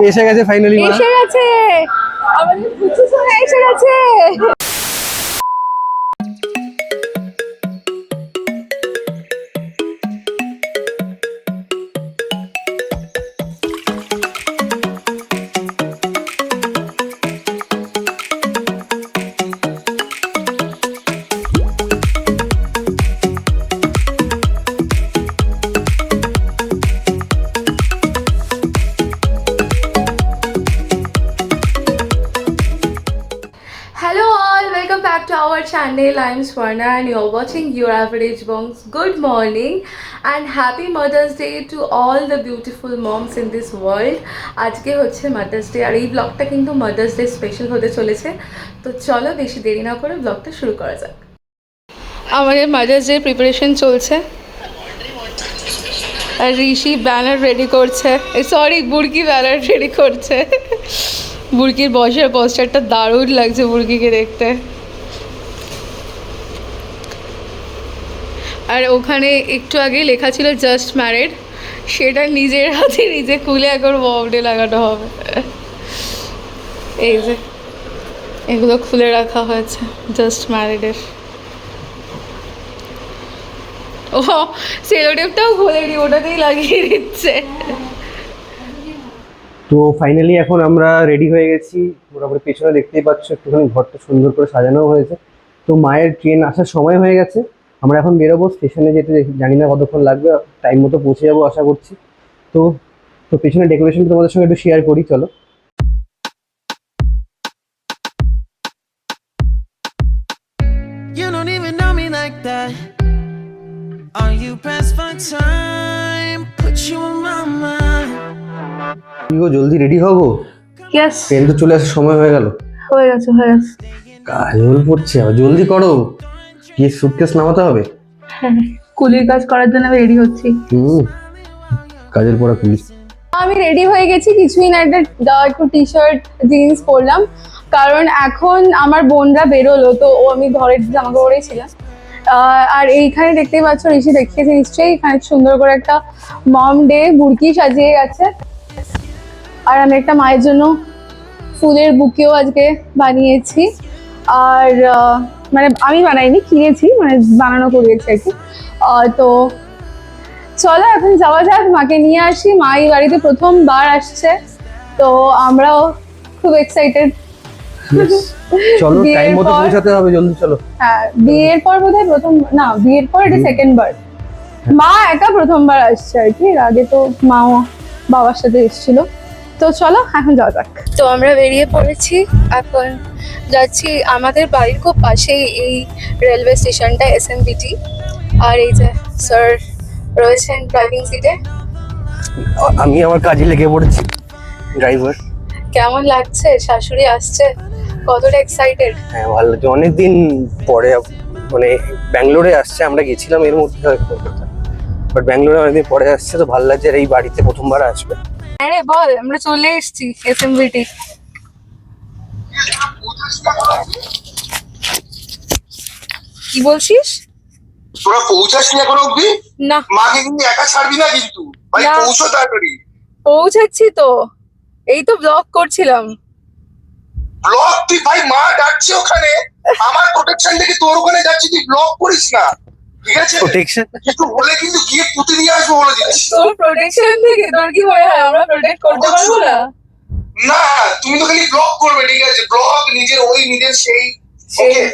এসে গেছে ফাইনালি এসে গেছে। আমাদের পুচু সোনা এসে গেছে। Channel. I'm Swarna and you're watching Your Average Bongs. Good morning and happy Mother's Day to all the beautiful moms in this world. আজকে হচ্ছে মাদার্স ডে আর এই ব্লগটা কিন্তু মাদার্স ডে স্পেশাল হতে চলেছে তো চলো বেশি দেরি না করে ব্লগটা শুরু করা যাক আমাদের মাদার্স ডে প্রিপারেশন চলছে আর ঋষি ব্যানার রেডি করছে সরি বুড়কি ব্যানার রেডি করছে বুড়কির বসের পোস্টারটা দারুণ লাগছে বুড়কিকে দেখতে আর ওখানে একটু আগে লেখা ছিল জাস্ট ম্যারিড সেটা নিজের হাতে নিজে খুলে এখন ববডে লাগানো হবে। এই যে, এগুলো খুলে রাখা হয়েছে জাস্ট ম্যারিডের ও, সেলোটেপটাও খোলেনি ওটাতেই লাগিয়ে দিচ্ছে। তো ফাইনালি এখন আমরা রেডি হয়ে গেছি, মোটামুটি পেছনে দেখতেই পাচ্ছ, একটুখানি ঘরটা সুন্দর করে সাজানো হয়েছে। তো মায়ের ট্রেন আসার সময় হয়ে গেছে। আমরা এখন বেরোবো স্টেশনে যেতে জানি না কতক্ষণ লাগবে টাইম মতো পৌঁছে যাব আশা করছি। তো তো পেছনে ডেকোরেশন তোমাদের সঙ্গে একটু শেয়ার করি চলো। You don't even know me like that. Are you pressed for time? Put you on my mind. কি গো জলদি রেডি হব? ইয়েস ট্রেন তো চলে আসার সময় হয়ে গেল। হয়ে গেছে হয়ে গেছে। কাজল পড়ছে আবার জলদি করো। কি সুটকেস নামাতে হবে? কুলির কাজ করার জন্য আমি রেডি হচ্ছি। হুম কাজের পড়া পুলিশ আমি রেডি হয়ে গেছি কিছুই না একটা একটু টি শার্ট জিন্স পরলাম। কারণ এখন আমার বোনরা বেরোলো তো ও আমি ঘরের জামা কাপড়েই ছিলাম আর এইখানে দেখতেই পাচ্ছ ঋষি দেখিয়েছে নিশ্চয়ই এখানে সুন্দর করে একটা মম ডে বুড়কি সাজিয়ে গেছে। আর আমি একটা মায়ের জন্য ফুলের বুকেও আজকে বানিয়েছি। আর মানে আমি বানাইনি কিনেছি মানে বানানো করিয়েছি আর কি। তো চলো এখন যাওয়া যাক মাকে নিয়ে আসি। মা এই বাড়িতে প্রথমবার আসছে তো আমরাও খুব এক্সাইটেড চলো টাইম মতো পৌঁছাতে হবে জলদি চলো। হ্যাঁ বিয়ের পর বোধহয় প্রথম না বিয়ের পর এটা সেকেন্ড বার। মা একা প্রথমবার আসছে আর কি। এর আগে তো মাও বাবার সাথে এসেছিল। তো চলো এখন যাওয়া যাক। তো আমরা বেরিয়ে পড়েছি। এখন যাচ্ছি আমাদের বাড়ির খুব পাশেই এই রেলওয়ে স্টেশনটা এস আর এই যে স্যার রয়েছেন ড্রাইভিং সিটে আমি আমার কাজে লেগে পড়েছি ড্রাইভার কেমন লাগছে? শাশুড়ি আসছে? কতটা এক্সাইটেড হ্যাঁ ভালো লাগছে। অনেকদিন পরে মানে ব্যাঙ্গালোরে আসছে আমরা গেছিলাম এর মধ্যে কলকাতা বাট ব্যাঙ্গালোরে অনেকদিন পরে আসছে তো ভালো লাগছে এই বাড়িতে প্রথমবার আসবে। আরে বল আমরা চলে এসেছি এসএমবিটি কি বলছিস? তোরা পৌঁছাসনি এখন অব্দি না। মাকে কিন্তু একা ছাড়বি না কিন্তু? ভাই। পৌঁছো তাড়াতাড়ি। পৌঁছাচ্ছি তো। এই তো ব্লগ করছিলাম। ব্লক তুই ভাই মা ডাকছে ওখানে। আমার প্রোটেকশন থেকে তোর ওখানে যাচ্ছি তুই ব্লক করিস না। ঠিক আছে? প্রোটেকশন কিছু হলে কিন্তু গিয়ে পুঁতে নিয়ে আসব বলে দিচ্ছি। তোর প্রোটেকশন থেকে তোর কি মনে হয় আমরা প্রোটেক্ট করতে পারব না? না তুমি তো খালি ব্লক করবে ঠিক আছে? ব্লক নিজের ওই নিজের সেই। সেই। ওকে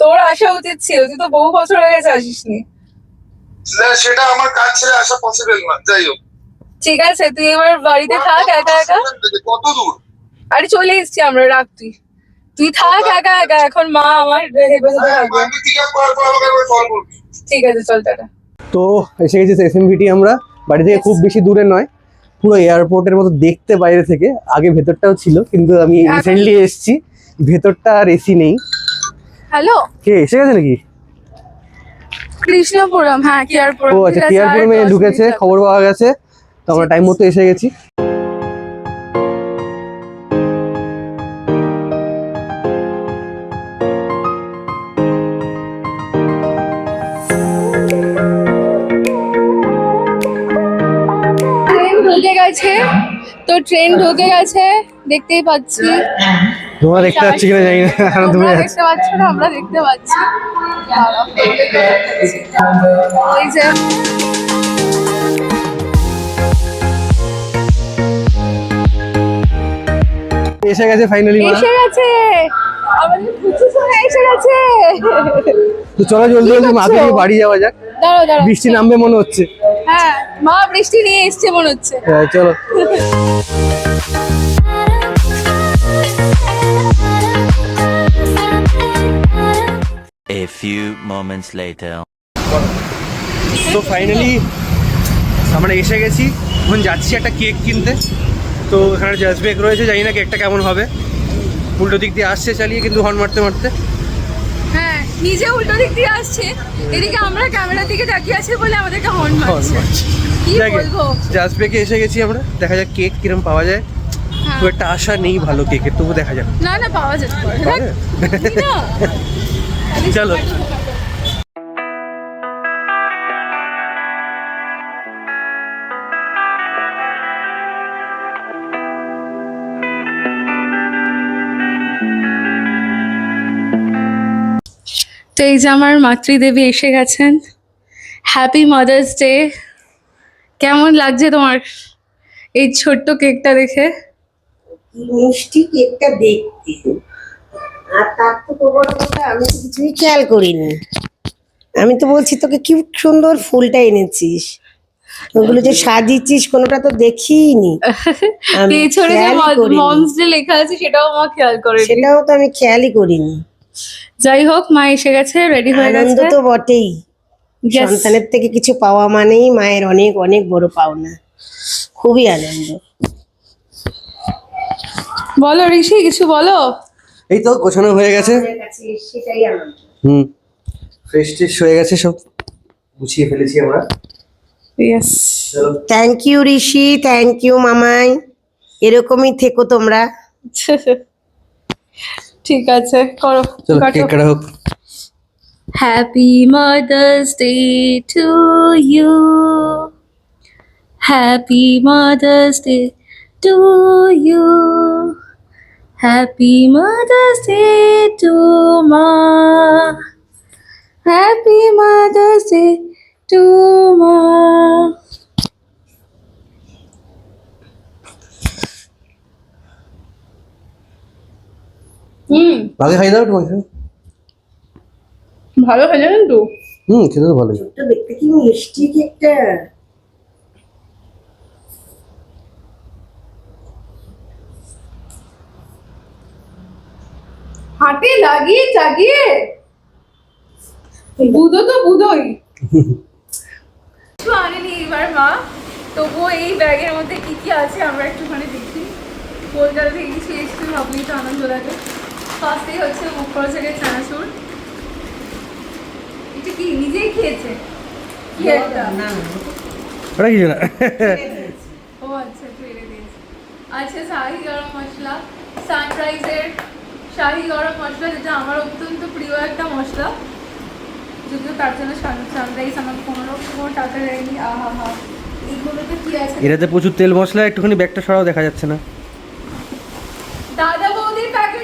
তোর আসা উচিত ছিল তুই তো বহু বছর হয়ে গেছে আসিসনি। সেটা আমার কাজ ছেড়ে আসা পসিবল না যাই হোক। ঠিক আছে তুই এবার বাড়িতে থাক একা একা। কত দূর? আরে চলে এসছি আমরা রাখ তুই। তুই থাক একা একা এখন মা আমার ঠিক আছে চল টাটা। তো এসে গেছি এসএমভিটি আমরা। বাড়ি থেকে খুব বেশি দূরে নয়। পুরো এয়ারপোর্টের মতো দেখতে বাইরে থেকে। আগে ভেতরটাও ছিল কিন্তু আমি রিসেন্টলি এসেছি। ভেতরটা আর এসি নেই। হ্যালো কে এসে গেছে নাকি? কৃষ্ণপুরম হ্যাঁ কেয়ারপুরম ও আচ্ছা টিয়ারপুরমে ঢুকেছে খবর পাওয়া গেছে। তো আমরা টাইম মতো এসে গেছি। তো ট্রেন ঢুকে গেছে দেখতেই পাচ্ছি। তোমরা দেখতে পাচ্ছি কিনা জানি না তুমি দেখতে পাচ্ছ না আমরা দেখতে পাচ্ছি। যে এসে গেছে ফাইনালি এসে গেছে। আমাদের পুচু সোনা এসে গেছে। তো চলো জলদি জলদি মাকে বাড়ি যাওয়া যাক। দাঁড়াও দাঁড়াও। বৃষ্টি নামবে মনে হচ্ছে। মা বৃষ্টি নিয়ে এসছে মনে হচ্ছে। হ্যাঁ, চলো। A few moments later. তো ফাইনালি আমরা এসে গেছি। এখন যাচ্ছি একটা কেক কিনতে। তো এখানে জাজবেক রয়েছে জানি না কেকটা কেমন হবে। উল্টো দিক দিয়ে আসছে চালিয়ে কিন্তু হর্ন মারতে মারতে। নিজে উল্টো দিক দিয়ে আসছে। এদিকে আমরা ক্যামেরার দিকে তাকিয়ে আছি বলে আমাদেরকে হর্ন মারছে। কি বলব? জাস্ট এসে গেছি আমরা। দেখা যাক কেক কিরম পাওয়া যায়। হ্যাঁ। খুব একটা আশা নেই ভালো কেকের তবু দেখা যাক। না না পাওয়া যায়? চলো। তো এই যে আমার মাতৃদেবী এসে গেছেন। হ্যাপি মাদার্স ডে কেমন লাগছে তোমার এই ছোট্ট কেকটা দেখে? মিষ্টি কেকটা দেখতে। আর তার বড় কথা আমি তো কিছুই খেয়াল করিনি। আমি তো বলছি তোকে কি সুন্দর ফুলটা এনেছিস। ওগুলো যে সাজিয়েছিস কোনোটা তো দেখিনি। পেছনে যে মমস লেখা আছে সেটাও আমার খেয়াল করে সেটাও তো আমি খেয়ালই করিনি। যাই হোক মা এসে গেছে রেডি হয়ে আনন্দ গেছে। তো বটেই. সন্তানের থেকে কিছু পাওয়া মানেই মায়ের অনেক অনেক বড় পাওনা। খুবই আনন্দ। বলো ঋষি কিছু বলো? এই তো গোছানো হয়ে গেছে। আমাদের কাছে সেটাই হুম। ফ্রেশ ট্রেশ হয়ে গেছে সব। গুছিয়ে ফেলেছি আমরা। Yes thank you Rishi. Thank you Mamai. এরকমই থেকো তোমরা। ঠিক আছে করো চলো কাটো কেক কাটা হোক Happy Mother's Day to you. Happy Mother's Day to you. Happy Mother's Day to Ma. Happy Mother's Day to Ma. হুম। আগে খাই দাও তোমাকে ভালো হয়ে জানেন তো হুম খেতে তো ভালোই। তো দেখতে কি মিষ্টি কেকটা হাতে লাগিয়ে চাগিয়ে? বুধো তো বুধোই কিছু আনেনি এবার মা। তবুও এই ব্যাগের মধ্যে কি কি আছে আমরা একটুখানি দেখি। কলকাতা থেকে কিছু এসেছি ভাবলেই তো আনন্দ লাগে। ফার্স্টেই হচ্ছে মুখরোচকের চানাচুর এটা কি নিজেই খেয়েছে? কি একটা? ওটা কিছু না ও আচ্ছা ফেলে দিয়েছে। আচ্ছা শাহি গরম মশলা। সানরাইজের শাহি গরম মশলা যেটা আমার অত্যন্ত প্রিয় একটা মশলা। যদিও তার জন্য সানরাইজ আমাকে পনেরো কোনো টাকা দেয়নি। আহা হা এইগুলোতে কি আছে? এটাতে প্রচুর তেল মশলা একটুখানি ব্যাগটা সরাও দেখা যাচ্ছে না।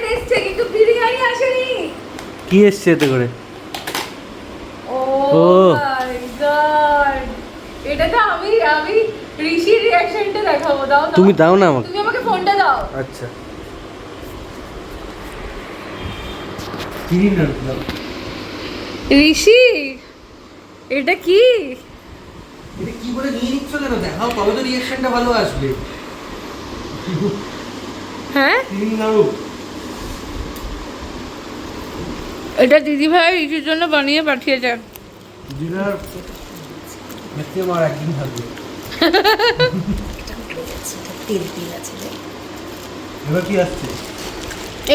এসছে কিন্তু বিরিয়ানি আসেনি। কি এসছে এতে করে? ও ও। মাই গড এটা তো আমি আমি ঋষির রিয়াকশনটা দেখাবো দাও দাও। তুমি দাও না আমাকে। তুমি আমাকে ফোনটা দাও। আচ্ছা। ঋষি এটা কি? এটা কি করে নিয়ে নিচ্ছ কেন? দেখাও কবে তো রিয়াকশনটা ভালো আসবে। হ্যাঁ? তিন নাড়ু এটা দিদি ভাই ঋষির জন্য বানিয়ে পাঠিয়েছে। ডিনার আমার একদিন থাকবে। তেল তেল আছে এবার কি আসছে?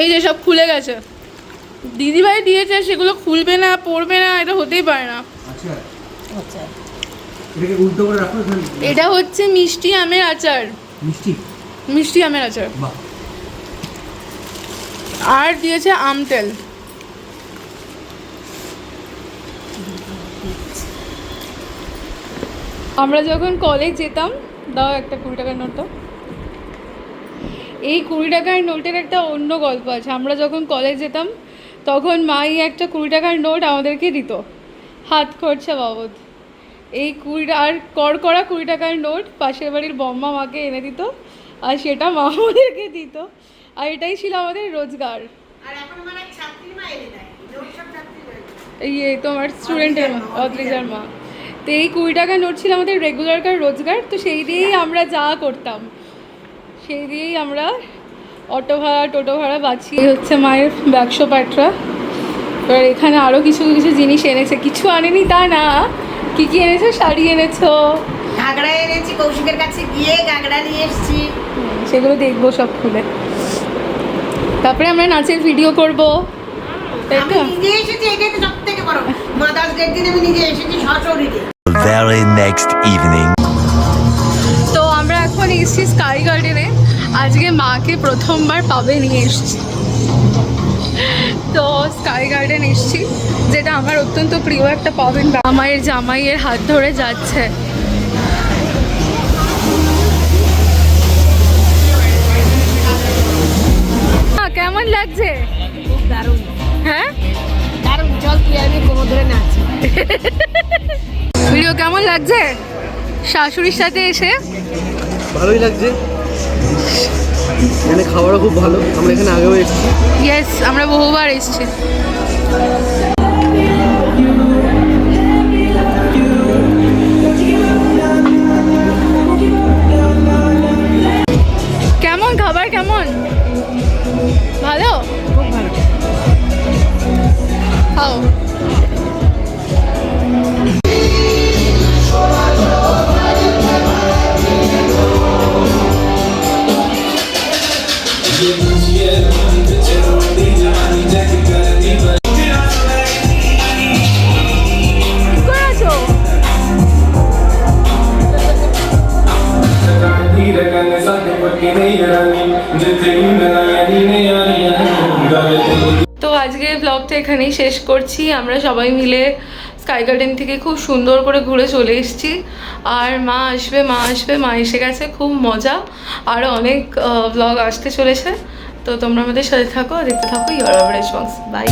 এই যে সব খুলে গেছে। দিদি ভাই দিয়েছে সেগুলো খুলবে না পড়বে না এটা হতেই পারে না। আচ্ছা। আচ্ছা। এটাকে উল্টো করে রাখো এটা হচ্ছে মিষ্টি আমের আচার। মিষ্টি? মিষ্টি আমের আচার। বাহ। আর দিয়েছে আম তেল। আমরা যখন কলেজ যেতাম দাও একটা কুড়ি টাকার নোট দাও। এই কুড়ি টাকার নোটের একটা অন্য গল্প আছে। আমরা যখন কলেজ যেতাম তখন মাই একটা কুড়ি টাকার নোট আমাদেরকে দিত। হাত খরচা বাবদ। এই কুড়ি আর কড়কড়া কুড়ি টাকার নোট পাশের বাড়ির বম্মা মাকে এনে দিত আর সেটা মা আমাদেরকে দিত। আর এটাই ছিল আমাদের রোজগার। এই এই তোমার স্টুডেন্টের মা অদ্রিজার মা। তো এই কুড়ি টাকা নোট ছিল আমাদের রেগুলারকার রোজগার তো সেই দিয়েই আমরা যা করতাম। সেই দিয়েই আমরা অটো ভাড়া টোটো ভাড়া বাঁচি হচ্ছে মায়ের ব্যবসা পাটরা এবার এখানে আরও কিছু কিছু জিনিস এনেছে। কিছু আনেনি তা না। কি কি এনেছো? শাড়ি এনেছো। ঘাগড়া এনেছি কৌশিকের কাছে গিয়ে ঘাগড়া নিয়ে এসেছি। সেগুলো দেখব সব খুলে। তারপরে আমরা নাচের ভিডিও করব। তাই আমি তো? নিজে এসেছি এটাই তো সব থেকে বড় মাদার্স ডের দিন আমি নিজে এসেছি সশরীরে very next evening. তো আমরা এখন এসেছি স্কাই গার্ডেনে আজকে মাকে প্রথমবার পাবে নিয়ে এসেছি। তো স্কাই গার্ডেন এসেছি যেটা আমার অত্যন্ত প্রিয় একটা পাবেন। মামাইয়ের জামাইয়ের হাত ধরে যাচ্ছে। কেমন লাগছে? খুব দারুণ হ্যাঁ দারুণ চল তুই আমি কোমর ধরে নাচি ভিডিও কেমন লাগছে? শাশুড়ির সাথে এসে? ভালোই লাগছে। এখানে খাবারও খুব ভালো। আমরা এখানে আগেও এসেছি। ইয়েস আমরা বহুবার এসেছি। কেমন খাবার কেমন? ভালো? খুব ভালো। খাও। ব্লগটা এখানেই শেষ করছি। আমরা সবাই মিলে স্কাই গার্ডেন থেকে খুব সুন্দর করে ঘুরে চলে এসেছি। আর মা আসবে মা আসবে, মা এসে গেছে, খুব মজা। আর অনেক ব্লগ আসতে চলেছে। তো তোমরা আমাদের সাথে থাকো, দেখতে থাকো ইউর অ্যাভারেজ বাই